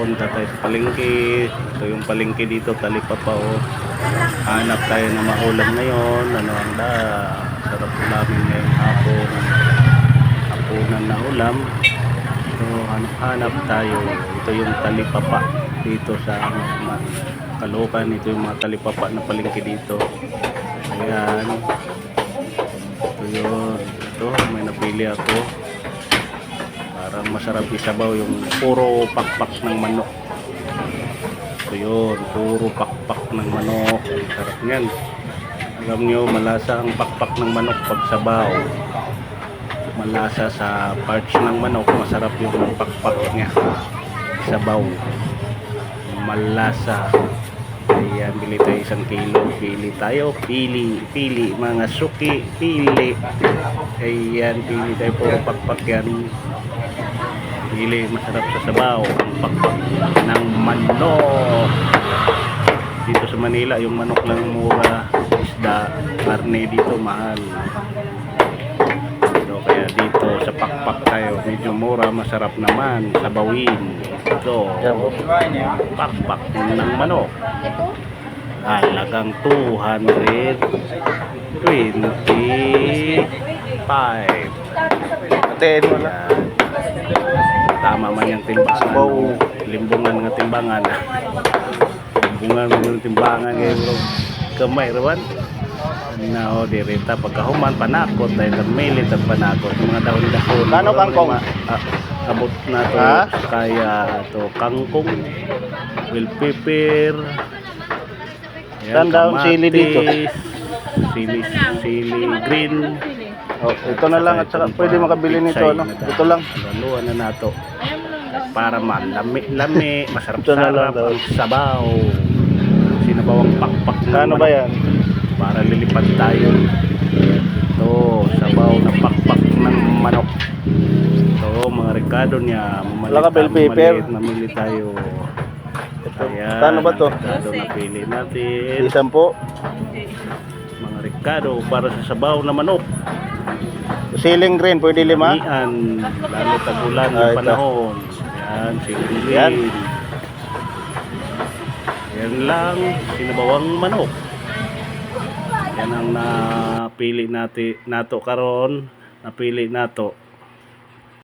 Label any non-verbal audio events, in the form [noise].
punta tayo sa palengke. Ito yung palengke dito, talipapa o. Hanap tayo na maulam ngayon. Ano ang da? Sarap ulamin ngayong hapon. Hapunan na ulam. So, hanap-hanap tayo. Ito yung talipapa dito sa mga Caloocan. Ito yung mga talipapa na palengke dito. Ayan. Ito yun. Ito, may napili ako. Parang masarap isabaw yung puro pakpak ng manok. Ito yun, puro pakpak ng manok. Sarap niyan. Alam nyo, malasa ang pakpak ng manok pag sabaw. Malasa sa parts ng manok, masarap yung pakpak niya. Sabaw. Malasa. Ayan, bili tayo isang kilo. Pili tayo. Pili. Pili. Mga suki. Pili. Ayan, pili tayo. Puro pakpak yan. Pili. Masarap sa sabaw. Ang pakpak ng manok. Dito sa Manila, yung manok lang mura. Isda. Karne dito, mahal. So, kaya dito sa medyo mura, masarap naman. Sabawin. Ito. Pakpak ng manok. Halagang 225. Atin mo na. Tama man yung timbangan. Sabaw. Limbungan ng timbangan. [laughs] Limbungan ng timbangan ngayon bro. Kamay rawan. Na o direta pagkahuman panakot dahil ang panakot ng mga dahon-dahon. Kano kangkong? Ah, abot na to Ha? kaya to kangkong, bell pepper. Saan daw ang sili dito? Sili, sili green. Oh, ito na lang at saka pwede makabili nito ano. Ito lang. Laluan na nato. Para malami-lami, [laughs] masarap-sarap sabaw. Sinabawang pakpak ng Kano ba yan? Para lilipad tayo. Ito, sabaw na pakpak ng manok. Ito, mga rekado niya. Ka bell mamili tayo. Ayan, Kano ba to? Rekado na pili natin. Isang po. Mga rekado para sa sabaw na manok. Siling green, pwede lima. Ian, lalo tagulan Ah, ng ito. panahon. Yan. Yan. Yan lang, sinabawang manok. Yan ang napili natin nato karon, napili nato.